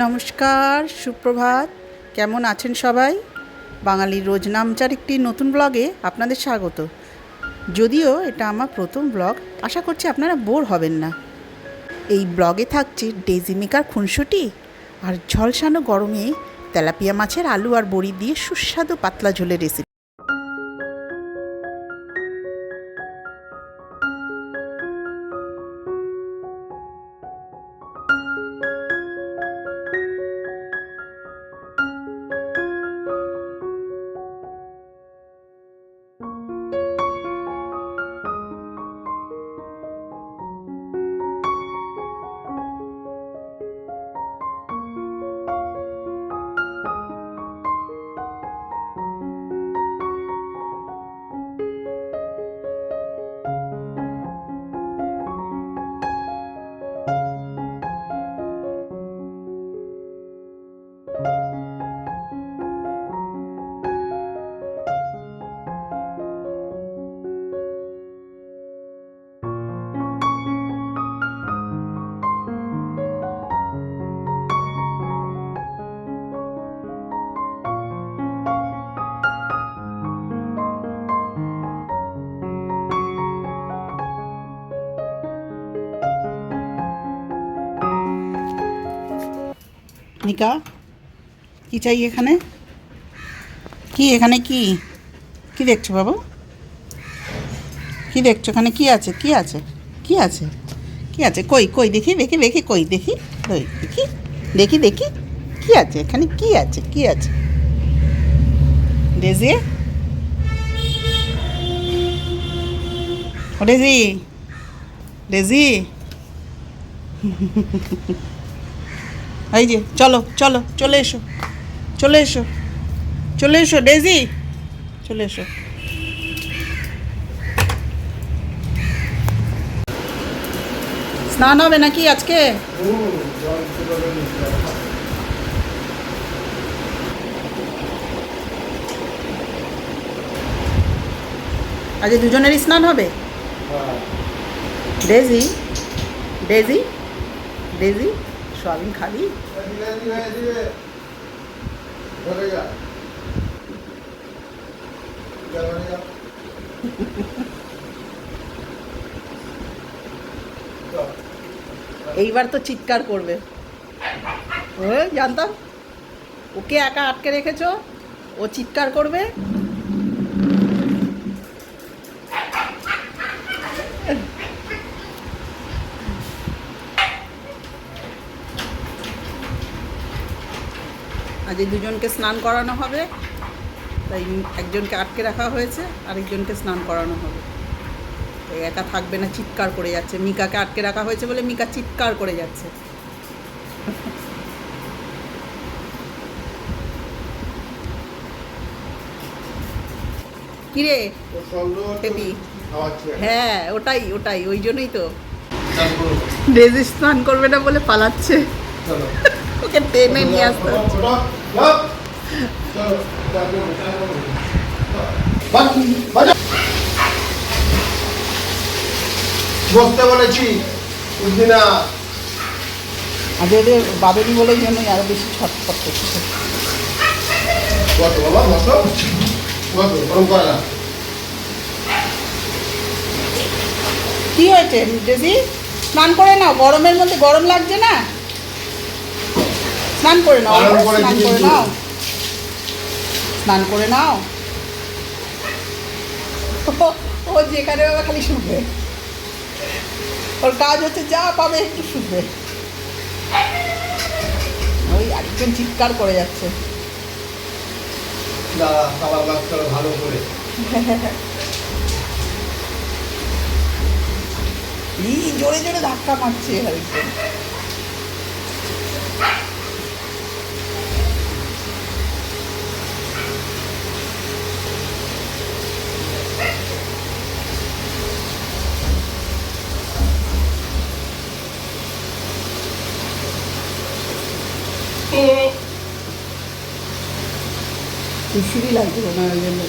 নমস্কার, সুপ্রভাত। কেমন আছেন সবাই? বাঙালির রোজ নামচার একটি নতুন ব্লগে আপনাদের স্বাগত। যদিও এটা আমার প্রথম ব্লগ, আশা করছি আপনারা বোর হবেন না। এই ব্লগে থাকছে ডেজিমিকার খুনসুটি আর ঝলসানো গরমে তেলাপিয়া মাছের আলু আর বড়ি দিয়ে সুস্বাদু পাতলা ঝোলের রেসিপি নিকা? কি চাই এখানে? কি এখানে কি? কি দেখছ বাবু? কি দেখছ? এখানে কি আছে? কি আছে? কি আছে? কি আছে? কই কই, দেখি দেখি দেখি, কই দেখি কই, দেখি দেখি দেখি, কি আছে? এখানে কি আছে? কি আছে? ডেজি? ডেজি? ডেজি? এই যে চলো চলো চলে এসো চলে এসো চলে এসো ডেজি চলে এসো। স্নান হবে নাকি আজকে? আজকে দুজনেরই স্নান হবে? ডেজি ডেজি ডেজি সোয়াবিন খাবি। এইবার তো চিৎকার করবে। জানতাম? ওকে একা আটকে রেখেছো? ও চিৎকার করবে? আজ এই দুজনকে স্নান করানো হবে তাই একজনকে আটকে রাখা হয়েছে আরেকজনকে স্নান করানো হবে। এই একা থাকবে না চিৎকার করে যাচ্ছে। মিকাকে আটকে রাখা হয়েছে বলে মিকা চিৎকার করে যাচ্ছে। কিরে? হ্যাঁ ওটাই ওটাই ওই জন্যই তো। স্নান করবে না বলে পালাচ্ছে। ওকে টেনে নিয়ে আসতে হচ্ছে। বসতে বলেছি বুঝলি না? আজ ওদের বাবেনি বলেই জন্যই আরও বেশি ছটফট করছে। বসো বাবা বসো। বসো গরম করে না কি হয়েছে ডেজি স্নান করে নাও গরমের মধ্যে গরম লাগছে না? স্নান করে নাও স্নান করে। নাও। স্নান করে নাও। ও- যেখানে বাবা খালি শুনবে ওর কাজ হচ্ছে যা পাবে একটু শুনবে ওই আরেকজন চিৎকার করে যাচ্ছে। ভালো করে। এই জোরে জোরে ধাক্কা মারছে আরেকজন। খুশিরই লাগছে মনে হয় ওই জন্য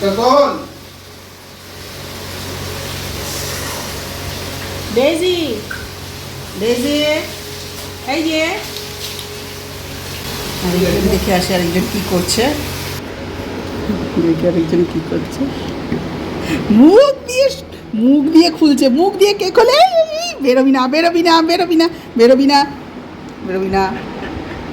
তোর কোন ডেজি ডেজি এই যে। আরেকজন দেখে আসে আরেকজন কি করছে। দেখে আরেকজন কি করছে। মুখ দিয়ে মুখ দিয়ে খুলছে মুখ দিয়ে কে খোলে? বেরোবি না বেরোবি না বেরোবি না বেরোবি না বেরোবি না,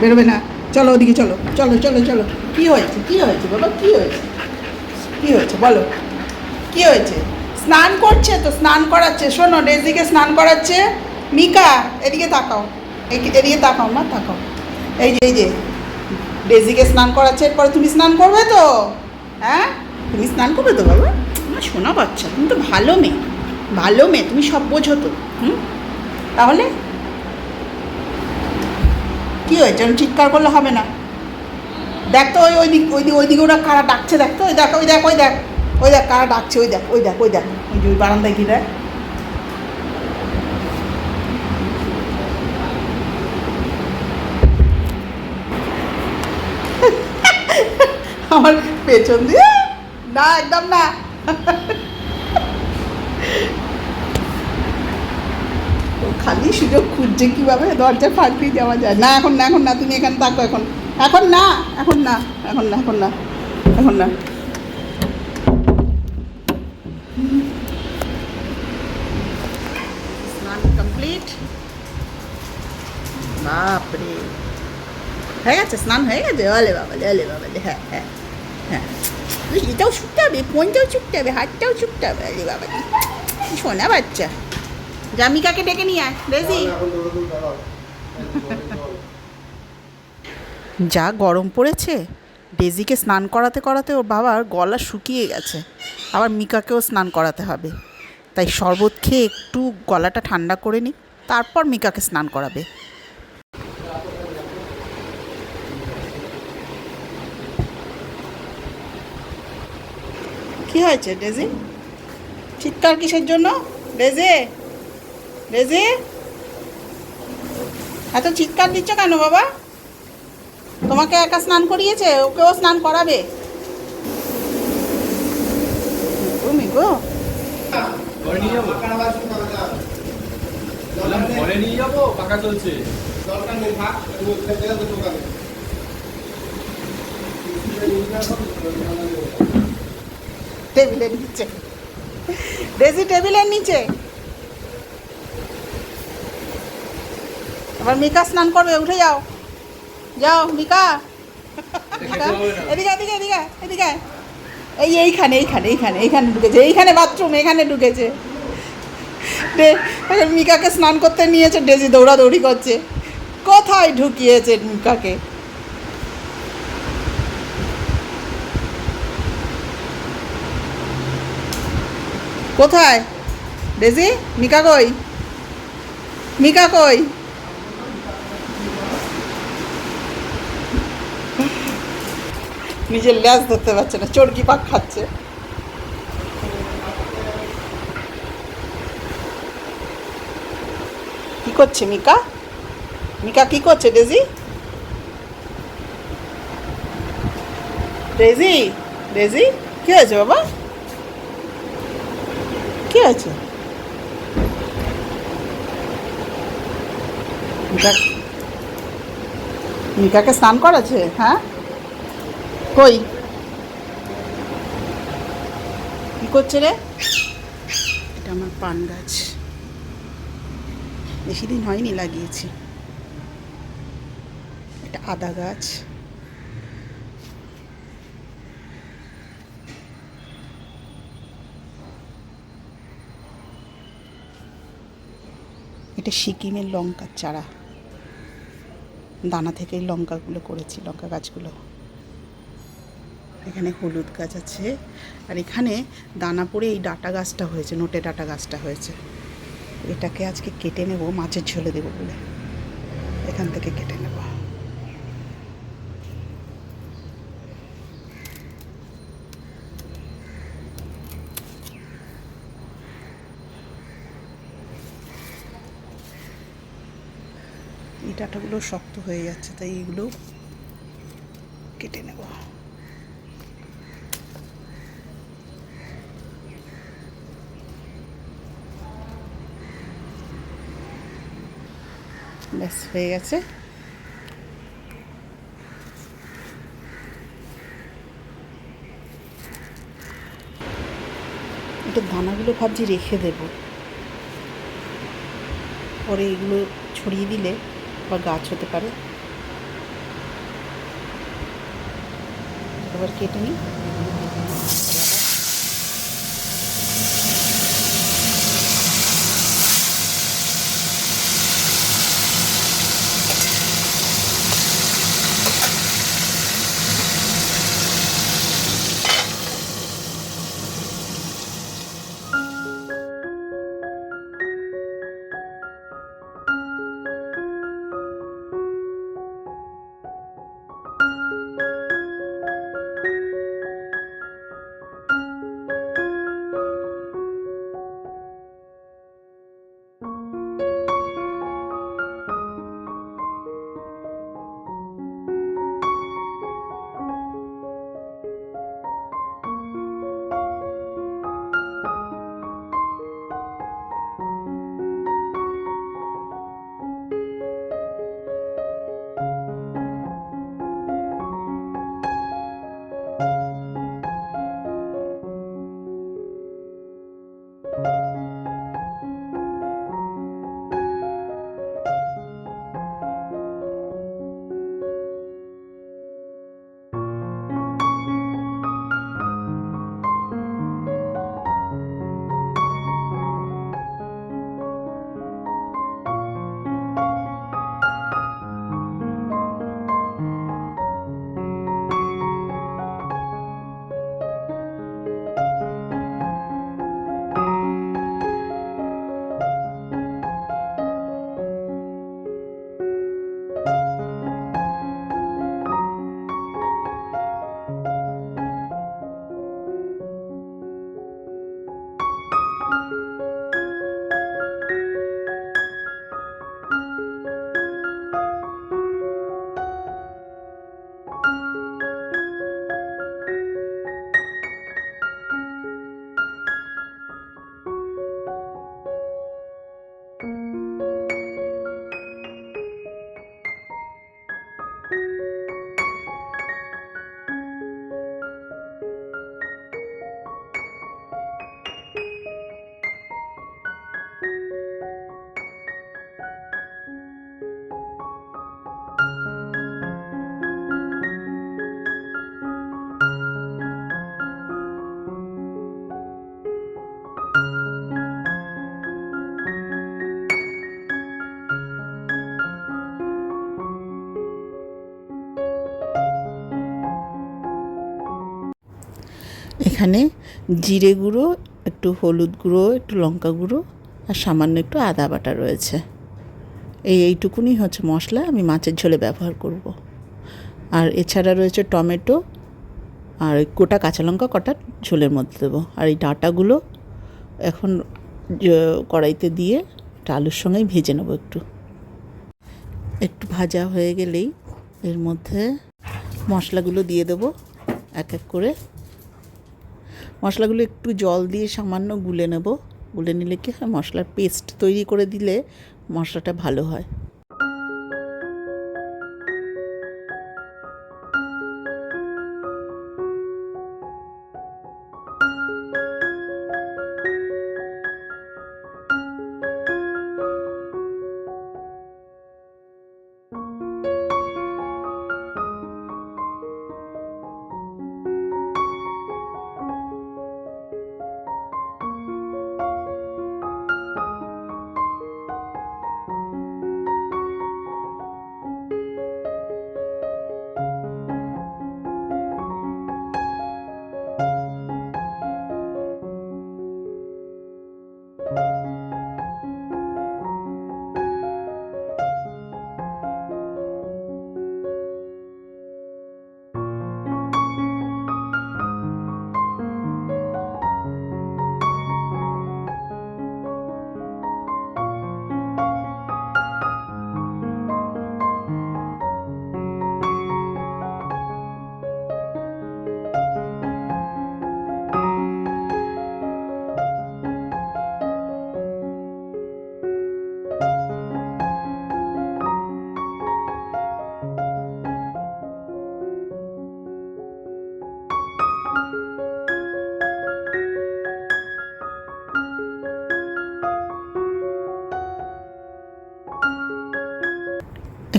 বেরোবে না। চলো ওদিকে চলো চলো চলো চলো। কি হয়েছে কি হয়েছে বাবা কি হয়েছে? কি হয়েছে বলো। কি হয়েছে? স্নান করছে তো, স্নান করাচ্ছে। শোনো, ডেজিকে স্নান করাচ্ছে। মিকা, এদিকে তাকাও। এদিকে তাকাও না, তাকাও। এই যে এই যে, ডেজিকে স্নান করাচ্ছে, এরপরে তুমি স্নান করবে তো? হ্যাঁ? তুমি স্নান করবে তো বাবা? আমার শোনা বাচ্চা, তুমি তো ভালো মেয়ে। ভালো মেয়ে, তুমি সব বোঝো তো, হুম? তাহলে? কি হয়েছে? চিৎকার করলে হবে না। দেখ তো ওই ওই দিক ওই দিক ওই দিকে ওরা কারা ডাকছে, দেখ তো, ওই দেখ ওই দেখ ওই দেখ ওই দেখ, কারা ডাকছে, ওই দেখ ওই দেখ ওই দেখ, ওই যে ওই বারান্দায় কি দেখ। আমার পেছন দিয়ে না, একদম না। খালি সুযোগ খুঁজছে কীভাবে? দরজা ফাঁক দিয়ে যাওয়া যায় না। এখন না এখন না, তুমি এখানে থাকো, এখন। এখন না এখন না এখন না এখন না এখন না। স্নান কমপ্লিট বাপরে। হয়ে গেছে, স্নান হয়ে গেছে? ওলে বাবালে ওলে বাবালে হ্যাঁ হ্যাঁ হ্যাঁ। এটাও ছুটতে হবে, ফোনটাও ছুটতে হবে, হাতটাও ছুটতে হবে আরে বাবা। শোনা বাচ্চা। জামিকাকে ডেকে নিয়ে আয় দাঁড়াও। যা গরম পড়েছে ডেজিকে স্নান করাতে করাতে ওর বাবার গলা শুকিয়ে গেছে। আবার মিকাকেও স্নান করাতে হবে। তাই শরবত খেয়ে একটু গলাটা ঠান্ডা করে নিই তারপর মিকাকে স্নান করাবে। কি হয়েছে, ডেজি? চিৎকার কিসের জন্য? ডেজি ডেজি এত চিৎকার দিচ্ছ কেন বাবা? তোমাকে একা স্নান করিয়েছে ওকেও স্নান করাবে। তুমি গো দরকার নেই, দোকানে। টেবিলের নিচে। ডেজি টেবিলের নিচে আবার মিকা স্নান করবে উঠে যাও। যাও মিকা। মিকা, এদিকে এদিকে এদিকে এদিকে। এই এইখানে এইখানে এইখানে এইখানে ঢুকেছে এইখানে বাথরুম এখানে ঢুকেছে। মিকাকে স্নান করতে নিয়েছে ডেজি দৌড়াদৌড়ি করছে। কোথায় ঢুকিয়েছে মিকাকে? কোথায়? ডেজি, মিকা কই? মিকা কই? নিজের ল্যাস ধরতে পারছে না, চরকি পাক খাচ্ছে। কি করছে মিকা? মিকা কি করছে ডেজি? ডেজি ডেজি, কি হয়েছে বাবা? কি আছে। মিকা মিকাকে স্নান করাছে হ্যাঁ? কই? কি করছে রে? এটা আমার পান গাছ। বেশি দিন হয়নি লাগিয়েছি। এটা আদা গাছ। এটা সিকিমের লঙ্কার চারা। দানা থেকেই লঙ্কাগুলো করেছি, লঙ্কা গাছগুলো। এখানে হলুদ গাছ আছে, আর এখানে দানা পড়ে এই ডাটা গাছটা হয়েছে, নোটে ডাটা গাছটা হয়েছে। এটাকে আজকে কেটে নেব, মাছের ঝোলে দেবো বলে। এখান থেকে কেটে নেব এই ডাটাগুলো শক্ত হয়ে যাচ্ছে, তাই এগুলো কেটে নেব। ব্যাস, হয়ে গেছে। এটা দানাগুলো ভাবছি রেখে দেব। পরে এগুলো ছড়িয়ে দিলে বা গাছ হতে পারে। এবার কেটে নিই। এখানে জিরে গুঁড়ো, একটু হলুদ গুঁড়ো, একটু লঙ্কা গুঁড়ো আর সামান্য একটু আদা বাটা রয়েছে। এই এইটুকুনি হচ্ছে মশলা, আমি মাছের ঝোলে ব্যবহার করব। আর এছাড়া রয়েছে টমেটো আর ওই গোটা কাঁচা লঙ্কা কটা ঝোলের মধ্যে দেবো। আর এই ডাঁটাগুলো এখন কড়াইতে দিয়ে একটা আলুর সঙ্গেই ভেজে নেব একটু। একটু ভাজা হয়ে গেলেই এর মধ্যে মশলাগুলো দিয়ে দেবো এক এক করে। মশলাগুলো একটু জল দিয়ে সামান্য গুলে নেব। গুলে নিলে কি হয়? মশলার পেস্ট তৈরি করে দিলে মশলাটা ভালো হয়।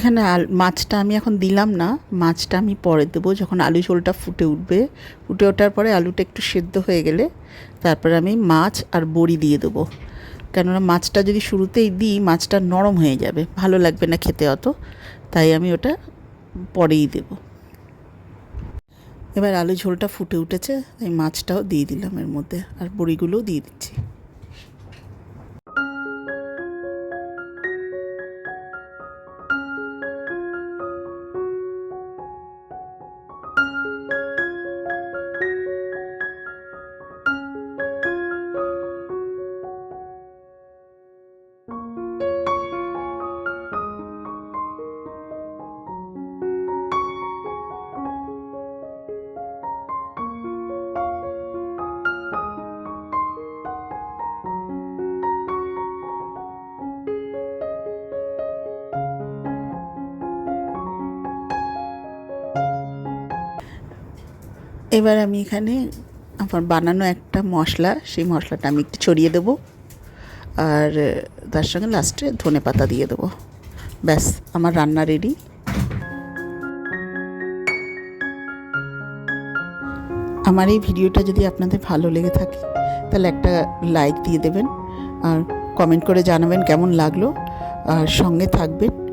এখানে মাছটা আমি এখন দিলাম না, মাছটা আমি পরে দেবো যখন আলু ঝোলটা ফুটে উঠবে। ফুটে ওঠার পরে আলুটা একটু সেদ্ধ হয়ে গেলে তারপরে আমি মাছ আর বড়ি দিয়ে দেবো। কেননা মাছটা যদি শুরুতেই দিই, মাছটা নরম হয়ে যাবে, ভালো লাগবে না খেতে অত, তাই আমি ওটা পরেই দেবো। এবার আলু ঝোলটা ফুটে উঠেছে, তাই মাছটাও দিয়ে দিলাম এর মধ্যে, আর বড়িগুলোও দিয়ে দিচ্ছি। এবার আমি এখানে আমার বানানো একটা মশলা, সেই মশলাটা আমি একটু ছড়িয়ে দেবো। আর, তার সঙ্গে লাস্টে ধনে পাতা দিয়ে দেবো। ব্যাস, আমার রান্না রেডি আমার এই ভিডিওটা যদি আপনাদের ভালো লেগে থাকে, তাহলে একটা লাইক দিয়ে দেবেন। আর কমেন্ট করে জানাবেন কেমন লাগল। আর সঙ্গে থাকবেন